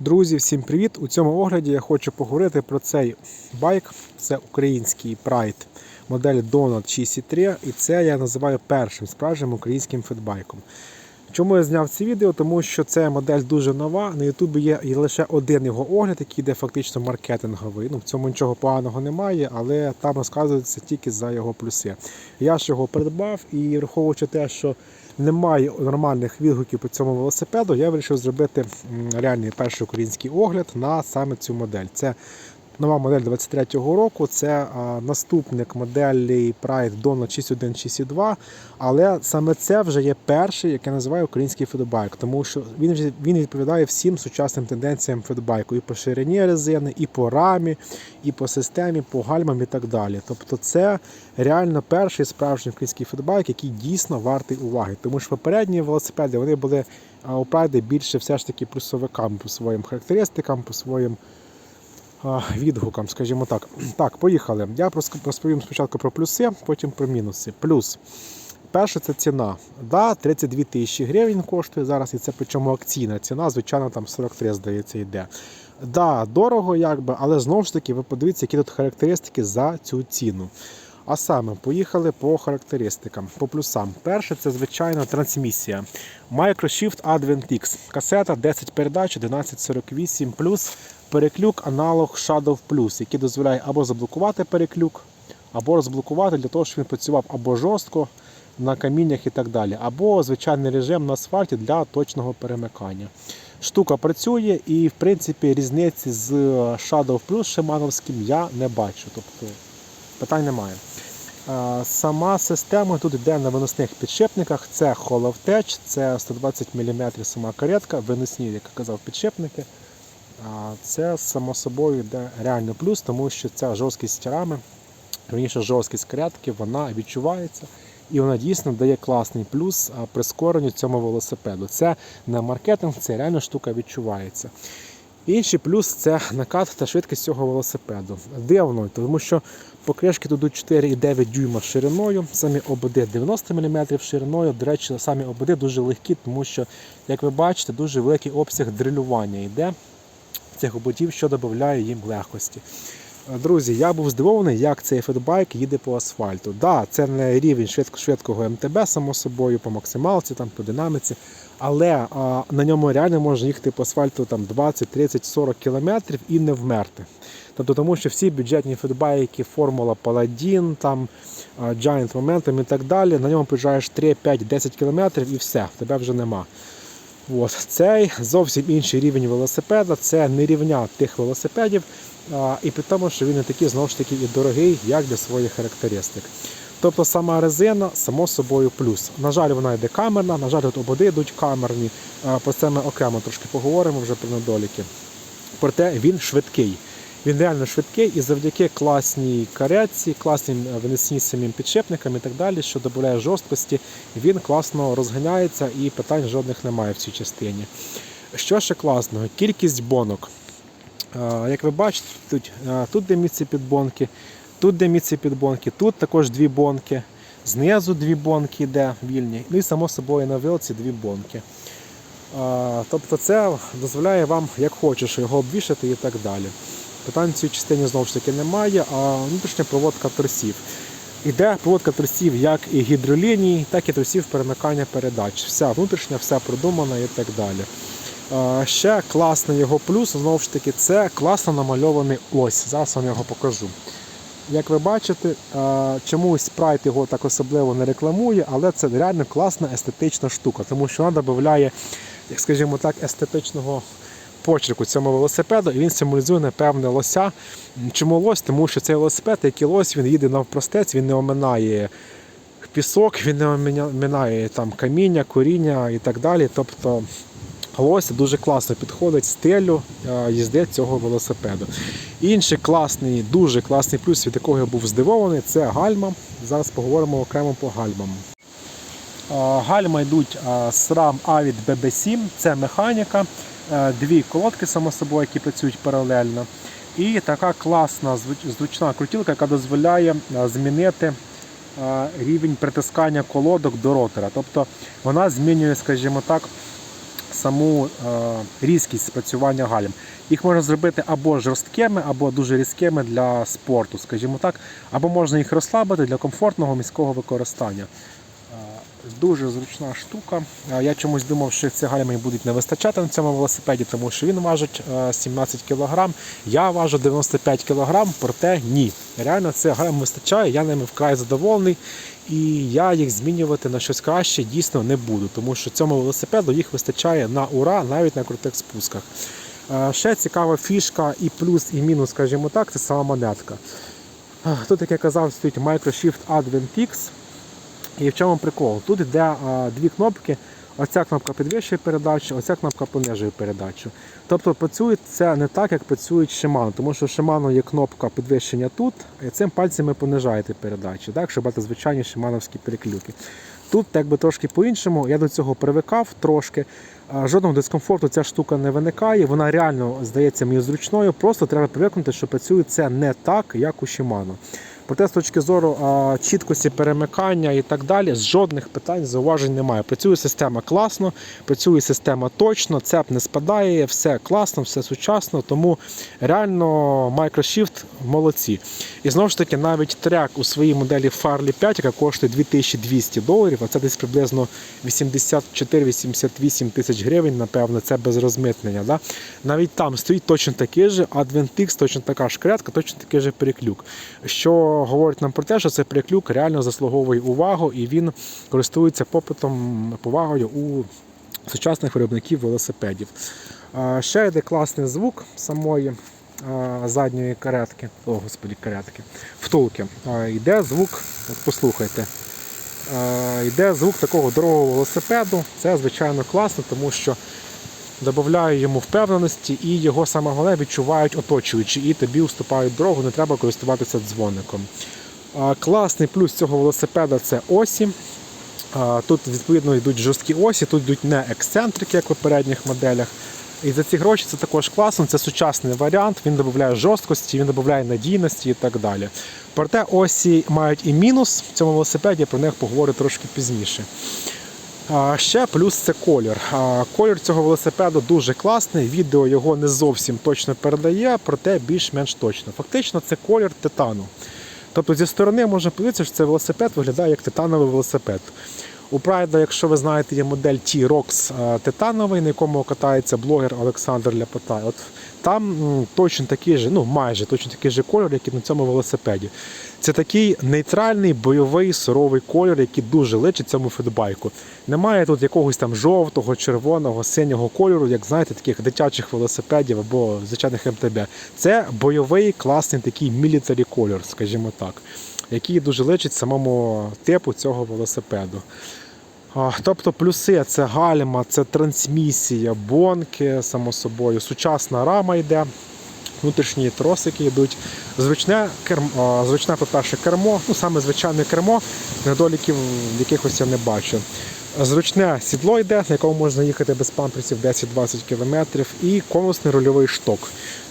Друзі, всім привіт! У цьому огляді я хочу поговорити про цей байк. Це український Pride модель Donut 6.3 і це я називаю першим справжнім українським фетбайком. Чому я зняв це відео? Тому що ця модель дуже нова. На Ютубі є лише один його огляд, який йде фактично маркетинговий. Ну, в цьому нічого поганого немає, але там розказується тільки за його плюси. Я ж його придбав і враховуючи те, що немає нормальних відгуків по цьому велосипеду, я вирішив зробити реальний перший український огляд на саме цю модель. Це нова модель 23-го року, це наступник моделі Pride Donut 61 6.2, але саме це вже є перший, як я називаю український фідбайк, тому що він він відповідає всім сучасним тенденціям фідбайку і по ширині резини, і по рамі, і по системі, по гальмам і так далі. Тобто це реально перший справжній український фідбайк, який дійсно вартий уваги. Тому що попередні велосипеди вони були у Pride більше все ж таки плюсовиками по своїм характеристикам, по своїм відгукам, скажімо так. Так, поїхали. Я розповім спочатку про плюси, потім про мінуси. Плюс. Перше це ціна. Да, 32 тисячі гривень коштує зараз, і це причому акційна ціна, звичайно, там 43, здається, йде. Да, дорого, якби, але знову ж таки, ви подивіться, які тут характеристики за цю ціну. А саме, поїхали по характеристикам, по плюсам. Перше, це звичайно трансмісія. Microshift Advent X. Касета 10 передач, 1148 плюс переклюк аналог Shadow Plus, який дозволяє або заблокувати переклюк, або розблокувати для того, щоб він працював або жорстко на каміннях і так далі, або звичайний режим на асфальті для точного перемикання. Штука працює і, в принципі, різниці з Shadow Plus шимановським я не бачу. Тобто питань немає. Сама система тут йде на виносних підшипниках. Це Tech, це 120 мм сама каретка, виносні, як я казав, підшипники. Це само собою йде реально плюс, тому що ця жорсткість рами, раніше жорсткість каретки, вона відчувається. І вона дійсно дає класний плюс прискоренню цьому велосипеду. Це не маркетинг, це реально штука відчувається. Інший плюс це накат та швидкість цього велосипеду. Дивно, тому що покришки тут 4,9 дюйма шириною, самі ободи 90 мм шириною. До речі, самі ободи дуже легкі, тому що, як ви бачите, дуже великий обсяг дрилювання йде цих ободів, що додає їм легкості. Друзі, я був здивований, як цей фетбайк їде по асфальту. Да, це не рівень швидкого МТБ, само собою, по максималці, там, по динаміці, але а, на ньому реально можна їхати по асфальту там, 20, 30, 40 кілометрів і не вмерти. Тобто, тому що всі бюджетні фетбайки, Формула Paladin, там, Giant Momentum і так далі, на ньому приїжджаєш 3, 5, 10 кілометрів і все, в тебе вже нема. От. Цей зовсім інший рівень велосипеда, це не рівня тих велосипедів, а, і при тому, що він не такий знову ж таки і дорогий, як для своїх характеристик. Тобто сама резина, само собою, плюс. На жаль, вона йде камерна, на жаль, тут ободи йдуть камерні. Про це ми окремо трошки поговоримо вже про недоліки. Проте він швидкий. Він реально швидкий і завдяки класній каретці, класним е, винесній самим підшипникам і так далі, що додає жорсткості, він класно розганяється і питань жодних немає в цій частині. Що ще класного? Кількість бонок. Е, Як ви бачите, тут, тут де місце підбонки, тут де місце підбонки, тут також дві бонки, знизу дві бонки йде вільні, ну і само собою на вилці дві бонки. Е, Тобто це дозволяє вам, як хочеш, його обвішати і так далі. Питань в цій частині знову ж таки немає, а внутрішня проводка тросів. Іде проводка тросів як і гідроліній, так і тросів перемикання передач. Вся внутрішня, все продумана і так далі. Ще класний його плюс, знову ж таки, це класно намальований ось. Зараз вам його покажу. Як ви бачите, чомусь Sprite його так особливо не рекламує, але це реально класна естетична штука, тому що вона додає, як скажімо так, естетичного почерку цьому велосипеду, і він символізує напевне лося. Чому лось? Тому що цей велосипед, як і лось, він їде навпростець, він не оминає пісок, він не оминає там каміння, коріння і так далі. Тобто лось дуже класно підходить стилю е, їзди цього велосипеду. Інший класний, дуже класний плюс, від якого я був здивований, це гальма. Зараз поговоримо окремо по гальмам. Е, Гальма йдуть SRAM Avid BB7, це механіка, дві колодки, само собою, які працюють паралельно. І така класна звучна крутілка, яка дозволяє е, змінити е, рівень притискання колодок до ротора. Тобто вона змінює, скажімо так, саму е, різкість спрацювання гальм. Їх можна зробити або жорсткими, або дуже різкими для спорту, скажімо так, або можна їх розслабити для комфортного міського використання. Е, Дуже зручна штука. Е, Я чомусь думав, що цих гальм будуть не вистачати на цьому велосипеді, тому що він важить е, 17 кг. Я важу 95 кг, проте ні. Реально цих гальм вистачає, я ними вкрай задоволений. І я їх змінювати на щось краще дійсно не буду, тому що цьому велосипеду їх вистачає на ура навіть на крутих спусках. Е, Ще цікава фішка і плюс, і мінус, скажімо так, це сама монетка. Е, Тут, як я казав, стоїть Microshift Advent X. І в чому прикол? Тут йде а, дві кнопки. Оця кнопка підвищує передачу, оця кнопка понижує передачу. Тобто працює це не так, як працюють Shimano, тому що Shimano є кнопка підвищення тут, і цим пальцем ви понижаєте передачу, так, щоб мати звичайні шимановські переклюки. Тут якби трошки по-іншому, я до цього привикав трошки. Жодного дискомфорту ця штука не виникає, вона реально здається мені зручною, просто треба привикнути, що працює це не так, як у Shimano. Проте з точки зору а, чіткості перемикання і так далі, жодних питань, зауважень немає. Працює система класно, працює система точно, цеп не спадає, все класно, все сучасно, тому реально Microshift молодці. І знову ж таки, навіть трек у своїй моделі Farley 5, яка коштує 2200 доларів, а це десь приблизно 84-88 тисяч гривень, напевно, це без розмитнення. Да? Навіть там стоїть точно такий же Adventix, точно така ж кретка, точно такий же переклюк. Що говорить нам про те, що цей переклюк реально заслуговує увагу і він користується попитом, повагою у сучасних виробників велосипедів. Ще йде класний звук самої задньої каретки, о господі, каретки, втулки. Йде звук, от послухайте. Йде звук такого дорогого велосипеду. Це звичайно класно, тому що додає йому впевненості і його саме головне відчувають оточуючі, і тобі уступають дорогу, не треба користуватися дзвоником. Класний плюс цього велосипеда це осі. Тут відповідно йдуть жорсткі осі, тут йдуть не ексцентрики, як в попередніх моделях. І за ці гроші це також класно, це сучасний варіант, він додає жорсткості, він додає надійності і так далі. Проте осі мають і мінус в цьому велосипеді, я про них поговорю трошки пізніше. Ще плюс це колір. Колір цього велосипеду дуже класний. Відео його не зовсім точно передає, проте більш-менш точно. Фактично, це колір титану. Тобто зі сторони можна подивитися, що цей велосипед виглядає як титановий велосипед. У Прайда, якщо ви знаєте, є модель T-Rox титановий, на якому катається блогер Олександр Ляпотай. От там точно такий же, ну майже точно такий же кольор, як і на цьому велосипеді. Це такий нейтральний бойовий суровий кольор, який дуже личить цьому фідбайку. Немає тут якогось там жовтого, червоного, синього кольору, як знаєте, таких дитячих велосипедів або звичайних МТБ. Це бойовий класний такий мілітарі кольор, скажімо так, який дуже личить самому типу цього велосипеду. Тобто плюси це гальма, це трансмісія, бонки, само собою, сучасна рама йде, внутрішні тросики йдуть. Зручне, кермо, зручне по-перше, кермо, ну саме звичайне кермо, недоліків якихось я не бачу. Зручне сідло йде, на якому можна їхати без памперсів 10-20 км, і конусний рульовий шток.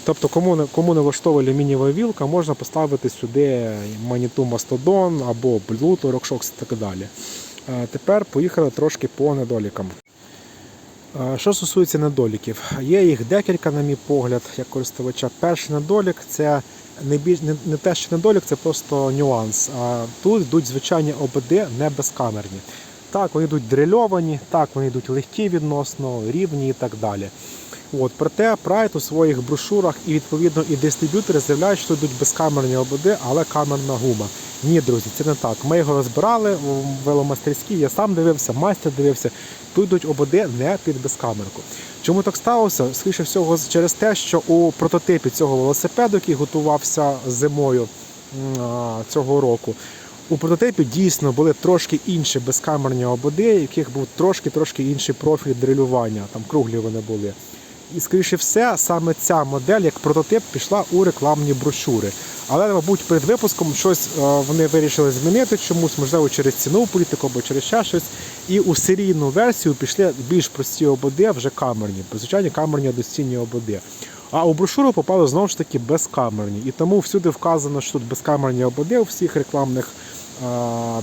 Тобто, кому кому не влаштовує алюмінієва вілка, можна поставити сюди маніту Мастодон або Bluetooth, RockShox і так далі. Тепер поїхали трошки по недолікам. Що стосується недоліків, є їх декілька, на мій погляд, як користувача. Перший недолік це не, більш, не, не те, що недолік, це просто нюанс. А Тут йдуть звичайні ОБД не безкамерні. Так, вони йдуть дрильовані, так, вони йдуть легкі відносно, рівні і так далі. От, проте Pride у своїх брошурах і відповідно і дистриб'ютори заявляють, що йдуть безкамерні ОБД, але камерна гума. Ні, друзі, це не так. Ми його розбирали у веломастерській, я сам дивився, майстер дивився. Тут йдуть ОБД не під безкамерку. Чому так сталося? Скоріше всього, через те, що у прототипі цього велосипеду, який готувався зимою цього року, у прототипі дійсно були трошки інші безкамерні ОБД, яких був трошки-трошки інший профіль дрилювання, там круглі вони були. І, скоріше все, саме ця модель, як прототип, пішла у рекламні брошури. Але, мабуть, перед випуском щось е, вони вирішили змінити чомусь, можливо, через цінову політику або через ще щось. І у серійну версію пішли більш прості ОБД, вже камерні, звичайні камерні одностінні ОБД. А у брошуру попали знову ж таки безкамерні. І тому всюди вказано, що тут безкамерні ОБД у всіх рекламних е,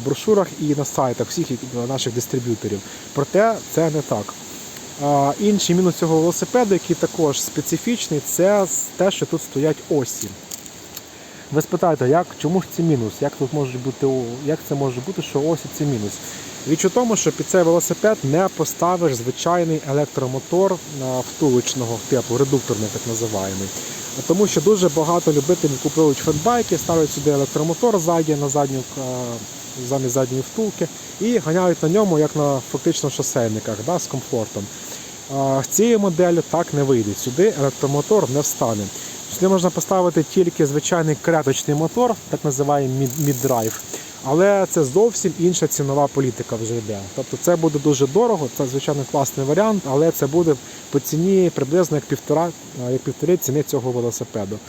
брошурах і на сайтах всіх наших дистриб'юторів. Проте це не так. Інший мінус цього велосипеду, який також специфічний, це те, що тут стоять осі. Ви спитаєте, як, чому ж це мінус? Як тут може бути, як це може бути, що осі це мінус? Річ у тому, що під цей велосипед не поставиш звичайний електромотор втулочного типу, редукторний так називаємо. Тому що дуже багато любителів купують фетбайки, ставлять сюди електромотор ззаді на задню замість задньої втулки і ганяють на ньому, як на фактично шосейниках, да, з комфортом. А, з цією моделлю так не вийде. Сюди електромотор не встане. Сюди можна поставити тільки звичайний креточний мотор, так називаємо mid-drive. Але це зовсім інша цінова політика вже йде. Тобто це буде дуже дорого, це звичайно класний варіант, але це буде по ціні приблизно як півтора, як півтори ціни цього велосипеду.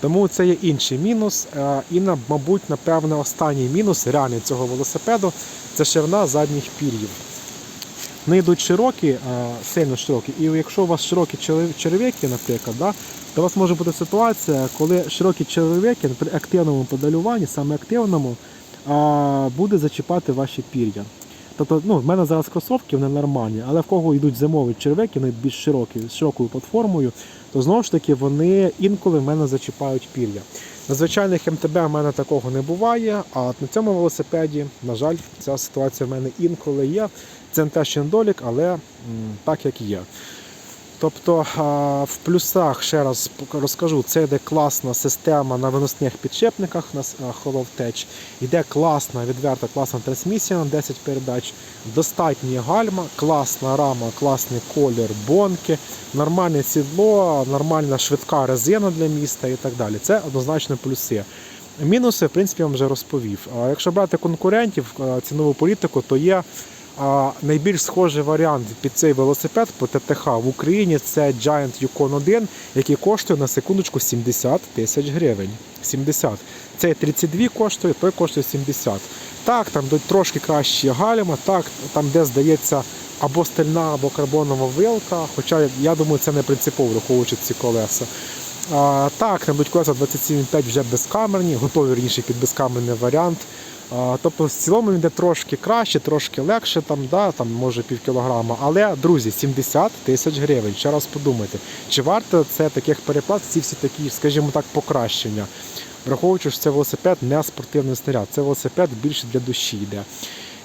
Тому це є інший мінус. Е, І, мабуть, напевне, останній мінус реальний цього велосипеду це ширина задніх пір'їв. Вони йдуть широкі, е, сильно широкі. І якщо у вас широкі черев- черевики, наприклад, да, то у вас може бути ситуація, коли широкі черевики при активному педалюванні, саме активному, буде зачіпати ваші пір'я. Тобто, ну, в мене зараз кросовки, вони нормальні, але в кого йдуть зимові черевики, вони більш широкі, з широкою платформою, то знову ж таки вони інколи в мене зачіпають пір'я. На звичайних МТБ в мене такого не буває, а на цьому велосипеді, на жаль, ця ситуація в мене інколи є. Це не те, що недолік, але м, так як є. Тобто в плюсах, ще раз розкажу, це йде класна система на виносних підшипниках на Tech. Йде класна, відверта класна трансмісія на 10 передач, достатня гальма, класна рама, класний колір бонки, нормальне сідло, нормальна швидка резина для міста і так далі. Це однозначно плюси. Мінуси, в принципі, я вам вже розповів. Якщо брати конкурентів, цінову політику, то є а, найбільш схожий варіант під цей велосипед по ТТХ в Україні це Giant Yukon 1, який коштує на секундочку 70 тисяч гривень. 70. Цей 32 коштує, той коштує 70. Так, там трошки кращі гальма, так, там де здається або стальна, або карбонова вилка, хоча я думаю, це не принципово, враховуючи ці колеса. А, так, там будуть колеса 27,5 вже безкамерні, готові раніше під безкамерний варіант. Тобто в цілому він йде трошки краще, трошки легше, там, да, там може пів кілограма. Але, друзі, 70 тисяч гривень. Ще раз подумайте, чи варто це таких переплат, ці всі такі, скажімо так, покращення. Враховуючи, що це велосипед не спортивний снаряд, це велосипед більше для душі йде.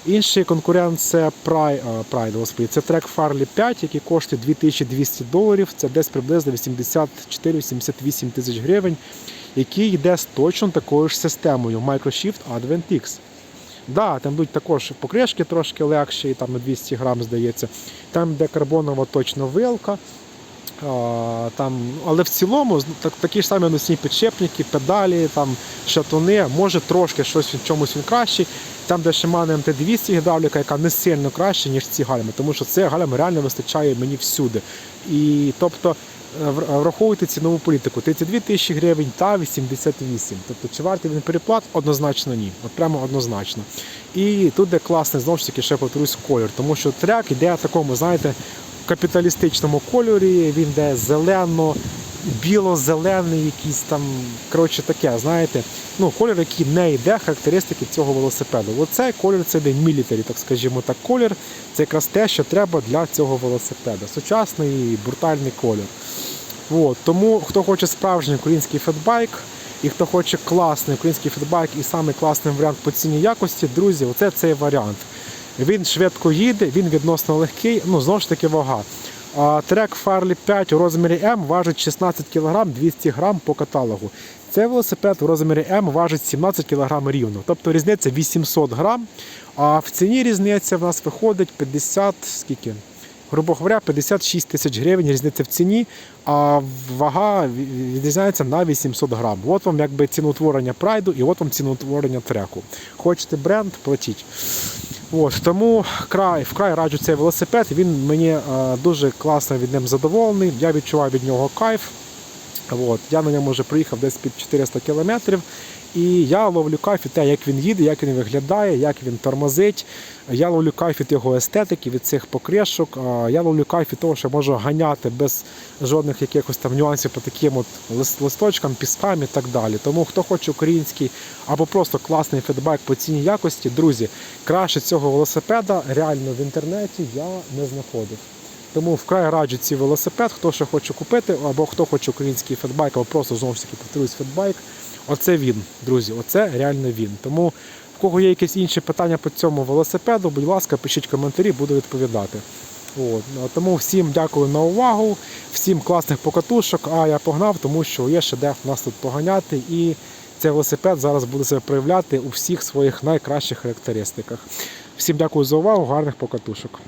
Інший конкурент це Pride господи, це трек Farley 5, який коштує 2200 доларів. Це десь приблизно 84-88 тисяч гривень, який йде з точно такою ж системою Microshift Advent X. Да, там будуть також покришки трошки легші, там на 200 грам здається. Там де карбонова точно вилка. Там, але в цілому так, такі ж самі носні підшипники, педалі, там, шатуни, може трошки щось в чомусь він кращий. Там, де Shimano MT200 гідравліка, яка не сильно краще, ніж ці гальми, тому що це гальм реально вистачає мені всюди. І тобто враховуйте цінову політику 32 тисячі гривень та 88. Тобто, чи вартий він переплат? Однозначно ні. От прямо однозначно. І тут де класний знову ж таки ще повторюсь колір, тому що трек іде в такому, знаєте, капіталістичному кольорі, він йде зелено, біло-зелений, якийсь там, коротше таке, знаєте, ну, колір, який не йде характеристики цього велосипеду. Оцей колір це йде мілітарі, так скажімо так, колір. Це якраз те, що треба для цього велосипеда. Сучасний брутальний колір. От, тому хто хоче справжній український фетбайк, і хто хоче класний український фетбайк і саме класний варіант по ціні якості, друзі, оце цей варіант. Він швидко їде, він відносно легкий, ну знову ж таки вага. А трек Farley 5 у розмірі М важить 16 кг 200 г по каталогу. Цей велосипед у розмірі М важить 17 кг рівно. Тобто різниця 800 грам. А в ціні різниця в нас виходить 50 скільки? Грубо говоря, 56 тисяч гривень різниця в ціні, а вага відрізняється на 800 грам. От вам якби ціноутворення прайду і от вам ціноутворення треку. Хочете бренд, платіть. От, тому край, вкрай раджу цей велосипед. Він мені е, дуже класно від ним задоволений. Я відчуваю від нього кайф. От, я на ньому вже приїхав десь під 400 кілометрів. І я ловлю кайф від те, як він їде, як він виглядає, як він тормозить. Я ловлю кайф від його естетики, від цих покришок. Я ловлю кайф від того, що можу ганяти без жодних якихось там нюансів по таким от лист- листочкам, піскам і так далі. Тому хто хоче український або просто класний фідбек по ціні якості, друзі, краще цього велосипеда реально в інтернеті я не знаходив. Тому вкрай раджу ці велосипед, хто що хоче купити, або хто хоче український фетбайк, або просто знову ж таки повторюсь фетбайк. Оце він, друзі, оце реально він. Тому в кого є якісь інші питання по цьому велосипеду, будь ласка, пишіть коментарі, буду відповідати. От. ну, Тому всім дякую на увагу, всім класних покатушок. А я погнав, тому що є ще де в нас тут поганяти. І цей велосипед зараз буде себе проявляти у всіх своїх найкращих характеристиках. Всім дякую за увагу, гарних покатушок.